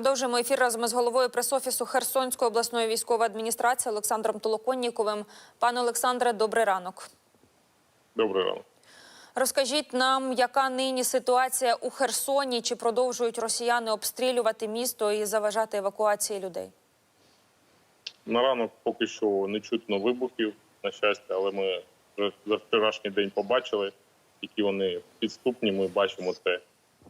Продовжуємо ефір разом із головою пресофісу Херсонської обласної військової адміністрації Олександром Толоконніковим. Пане Олександре, добрий ранок. Добрий ранок. Розкажіть нам, яка нині ситуація у Херсоні? Чи продовжують росіяни обстрілювати місто і заважати евакуації людей? На ранок поки що не чутно вибухів, на щастя, але ми вже за вчорашній день побачили, які вони підступні. Ми бачимо це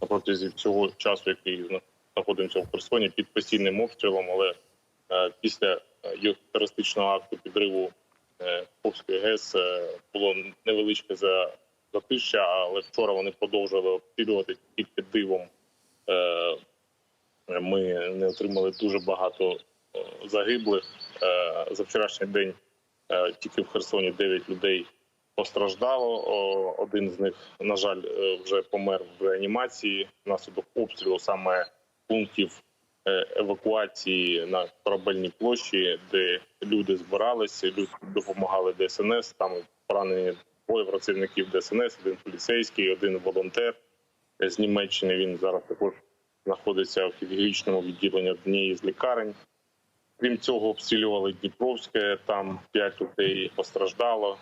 протязі всього часу, який знаходимося в Херсоні під постійним обстрілом. Але е, після е, терористичного акту підриву е, ГЕС було невеличке за затища, але вчора вони продовжували обстрілювати тільки дивом. Ми не отримали дуже багато загиблих. За вчорашній день тільки в Херсоні 9 людей постраждало. Один з них, на жаль, вже помер в реанімації внаслідок обстрілу саме пунктів е, евакуації на корабельній площі, де люди збиралися, люди допомагали ДСНС. Там поранені двоє працівників ДСНС, один поліцейський, один волонтер з Німеччини. Він зараз також знаходиться в хірургічному відділенні однієї з лікарень. Крім цього, обстрілювали Дніпровське, там п'ять людей постраждало.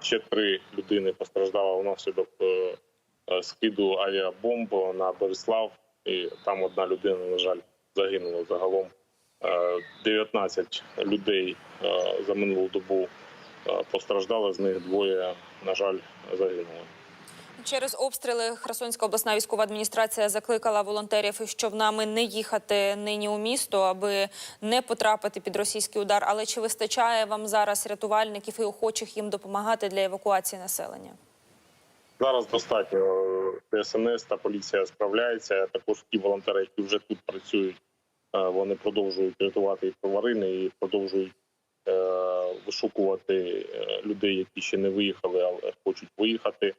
Ще три людини постраждало внаслідок е, е, скиду авіабомб на Борислав. І там одна людина, на жаль, загинула загалом. Е, 19 людей е, за минулу добу е, постраждало, з них двоє, на жаль, загинули. Через обстріли Херсонська обласна військова адміністрація закликала волонтерів із човнами не їхати нині у місто, аби не потрапити під російський удар. Але чи вистачає вам зараз рятувальників і охочих їм допомагати для евакуації населення? Зараз достатньо ДСНС та поліція справляється. Також ті волонтери, які вже тут працюють, е, вони продовжують рятувати тварини і продовжують е, вишукувати е, людей, які ще не виїхали, але хочуть виїхати.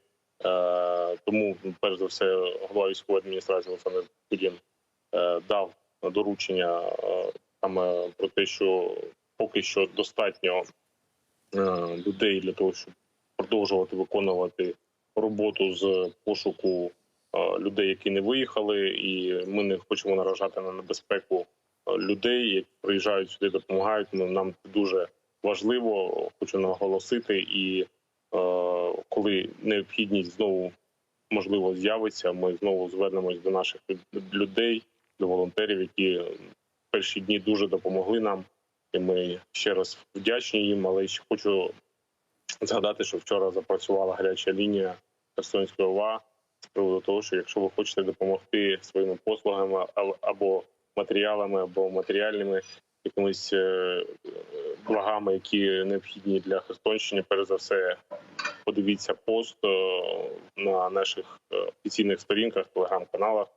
Е, Тому, перш за все, голова військової адміністрації Олександр Кудін е, дав доручення е, саме про те, що поки що достатньо е, людей для того, щоб продовжувати виконувати роботу з пошуку е, людей, які не виїхали, і ми не хочемо наражати на небезпеку е, людей, які приїжджають сюди, допомагають. Ну, Нам це дуже важливо. Хочу наголосити. І е, коли необхідність знову можливо з'явиться, ми знову звернемось до наших людей, до волонтерів, які перші дні дуже допомогли нам. І ми ще раз вдячні їм, але ще хочу згадати, що вчора запрацювала гаряча лінія Херсонської ОВА з приводу того, що якщо ви хочете допомогти своїми послугами або матеріалами, або матеріальними якимись е, благами, які необхідні для Херсонщини, перш за все, подивіться пост е, на наших е, офіційних сторінках, телеграм-каналах.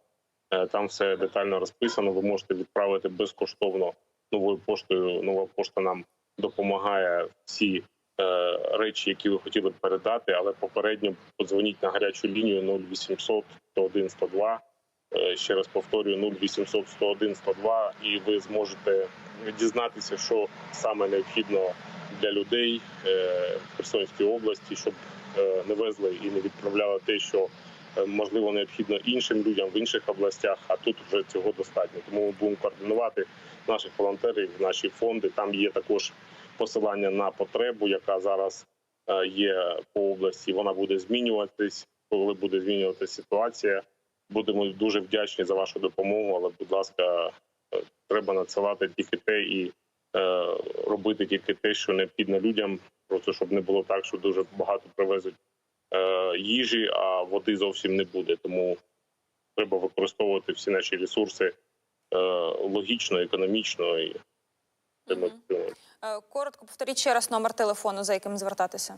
Там все детально розписано. Ви можете відправити безкоштовно новою поштою. Нова пошта нам допомагає всі речі, які ви хотіли б передати, але попередньо подзвоніть на гарячу лінію 0800 101 102. Е, Ще раз повторюю 0800 101 102, і ви зможете дізнатися, що саме необхідно для людей е, в Херсонській області, щоб е, не везли і не відправляли те, що е, можливо необхідно іншим людям в інших областях. А тут вже цього достатньо. Тому ми будемо координувати наших волонтерів, наші фонди. Там є також посилання на потребу, яка зараз е, є по області. Вона буде змінюватись, коли буде змінюватися ситуація. Будемо дуже вдячні за вашу допомогу. Але, будь ласка, е, треба надсилати тільки те і е, робити тільки те, що необхідно людям, просто щоб не було так, що дуже багато привезуть їжі, а води зовсім не буде. Тому треба використовувати всі наші ресурси логічно, економічно і Мгм. Е, Коротко повторіть ще раз номер телефону, за яким звертатися.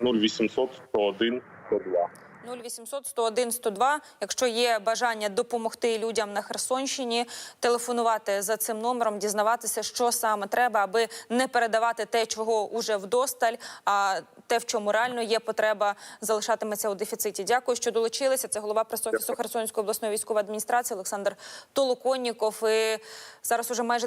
0800 101 102. 0800 101 102. Якщо є бажання допомогти людям на Херсонщині, телефонувати за цим номером, дізнаватися, що саме треба, аби не передавати те, чого уже вдосталь, а те, в чому реально є потреба, залишатиметься у дефіциті. Дякую, що долучилися. Це голова пресофісу Херсонської обласної військової адміністрації Олександр Толоконніков. І зараз уже майже